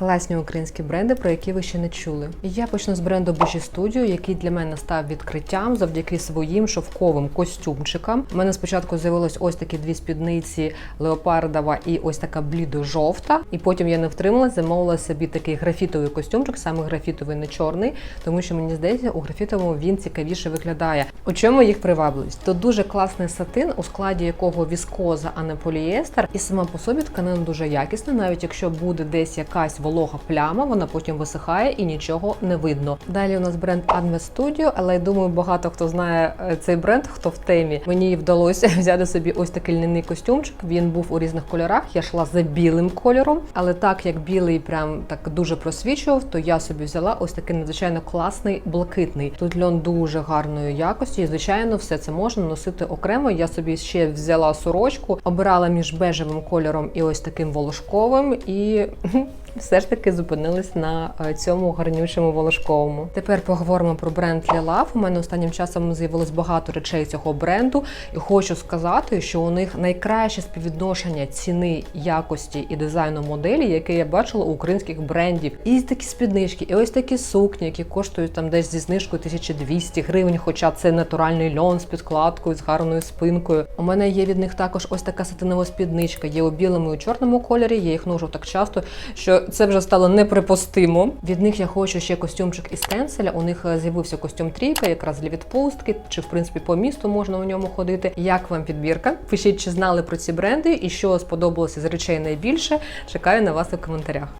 класні українські бренди, про які ви ще не чули. Я почну з бренду Божі Студіо, який для мене став відкриттям завдяки своїм шовковим костюмчикам. У мене спочатку з'явилось ось такі дві спідниці леопардова і ось така блідо-жовта. І потім я не втрималася, замовила собі такий графітовий костюмчик, саме графітовий, не чорний, тому що мені здається, у графітовому він цікавіше виглядає. У чому їх привабливість? То дуже класний сатин, у складі якого віскоза, а не поліестер, і сама по собі тканина дуже якісна, навіть якщо буде десь якась волога пляма, вона потім висихає і нічого не видно. Далі у нас бренд Adme Studio, але я думаю, багато хто знає е, цей бренд, хто в темі. Мені вдалося взяти собі ось такий льняний костюмчик. Він був у різних кольорах. Я йшла за білим кольором, але так як білий прям так дуже просвічував, то я собі взяла ось такий надзвичайно класний блакитний. Тут льон дуже гарної якості, і звичайно, все це можна носити окремо. Я собі ще взяла сорочку, обирала між бежевим кольором і ось таким волошковим, і все ж таки зупинились на е, цьому гарнючому волошковому. Тепер поговоримо про бренд Lilав. У мене останнім часом з'явилось багато речей цього бренду, і хочу сказати, що у них найкраще співвідношення ціни, якості і дизайну моделі, яке я бачила у українських брендів. І такі спіднички, і ось такі сукні, які коштують там десь зі знижкою 1200 гривень, хоча це натуральний льон з підкладкою, з гарною спинкою. У мене є від них також ось така сатинова спідничка. Є у білому і у чорному кольорі. Я їх ношу так часто, що це вже стало неприпустимо. Від них я хочу ще костюмчик із стенселя. У них е, з'явився костюм трійка, якраз для відпустки, чи в принципі по місту можна у ньому ходити. Як вам підбірка? Пишіть, чи знали про ці бренди і що сподобалося з речей найбільше. Чекаю на вас у коментарях.